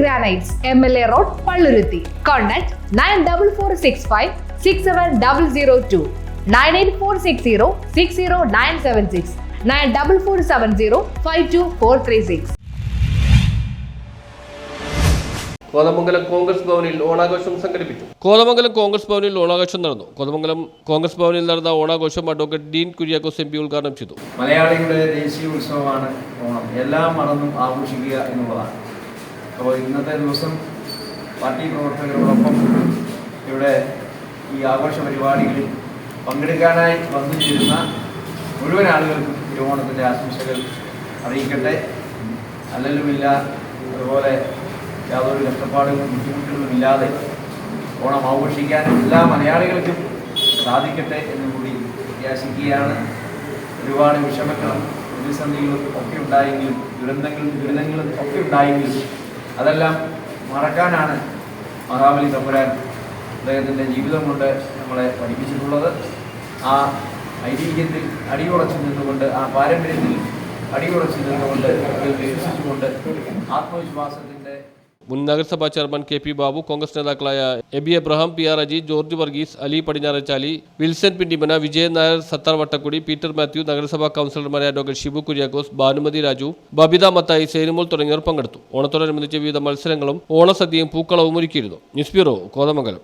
Granites M L A road Palluruthy contact nine double four six five six seven double zero two nine eight four six zero six zero nine seven six nine double four seven zero five two four three six Kothamangalam Congress ഭവനിൽ ഓണാഘോഷം സംഘടിപ്പിച്ചു. കോതമംഗലം കോൺഗ്രസ് ഭവനിൽ ഓണാഘോഷം നടന്നു. കോതമംഗലം കോൺഗ്രസ് ഭവനിൽ നടന്ന ഓണാഘോഷം advocate Dean Kuriakose M P ഉദ്ഘാടനം ചെയ്തു. മലയാളികളുടെ ദേശീയ ഉത്സവമാണ് ഓണം. എല്ലാം മറന്നും ആഘോഷിക്കുക എന്നുള്ളതാണ്. അപ്പോൾ ഇന്നത്തെ ദിവസം പാർട്ടി പ്രവർത്തകരോടൊപ്പം ഇവിടെ ഈ ആഘോഷ പരിപാടികളിൽ പങ്കെടുക്കാനായി വന്നു ചേരുന്ന മുഴുവൻ ആളുകൾക്കും തിരുവോണത്തിന്റെ ആശംസകൾ അറിയിക്കട്ടെ. അല്ലലുമില്ല അതുപോലെ യാതൊരു കഷ്ടപ്പാടുകളും ബുദ്ധിമുട്ടുകളും ഇല്ലാതെ ഓണം ആഘോഷിക്കാൻ എല്ലാ മലയാളികൾക്കും സാധിക്കട്ടെ എന്ന് കൂടി പ്രത്യാശിക്കുകയാണ്. ഒരുപാട് വിഷമങ്ങളും പ്രതിസന്ധികളും ഒക്കെ ഉണ്ടായെങ്കിലും ദുരന്തങ്ങളും ദുരിതങ്ങളും ഒക്കെ ഉണ്ടായെങ്കിലും അതെല്ലാം മറക്കാനാണ് മഹാബലി തമ്പുരാൻ അദ്ദേഹത്തിന്റെ ജീവിതം കൊണ്ട് നമ്മളെ പഠിപ്പിച്ചിട്ടുള്ളത്. ആ ഐതിഹ്യത്തിൽ അടിയുറച്ചു നിന്നുകൊണ്ട് ആ പാരമ്പര്യത്തിൽ അടിയുറച്ചു നിന്നുകൊണ്ട് വിശ്വസിച്ചുകൊണ്ട് ആത്മവിശ്വാസത്തിന്റെ മുൻ നഗരസഭാ chairman K P Babu Congress നേതാക്കളായ എബി എബ്രഹാം പി ആർ അജി ജോർജ് വർഗീസ് അലി പടിഞ്ഞാറച്ചാലി വിൽസൺ പിണ്ടിമന വിജയൻ നായർ സത്താർ വട്ടക്കുടി പീറ്റർ മാത്യു നഗരസഭാ കൗൺസിലർമാരായ ഡോക്ടർ ഷിബു കുര്യാക്കോസ് ഭാനുമതി രാജു ബബിത മത്തായി സേനുമോൾ തുടങ്ങിയവർ പങ്കെടുത്തു. ഓണത്തോടനുബന്ധിച്ച് വിവിധ മത്സരങ്ങളും ഓണസദ്യയും പൂക്കളവും ഒരുക്കിയിരുന്നു. News bureau Kothamangalam.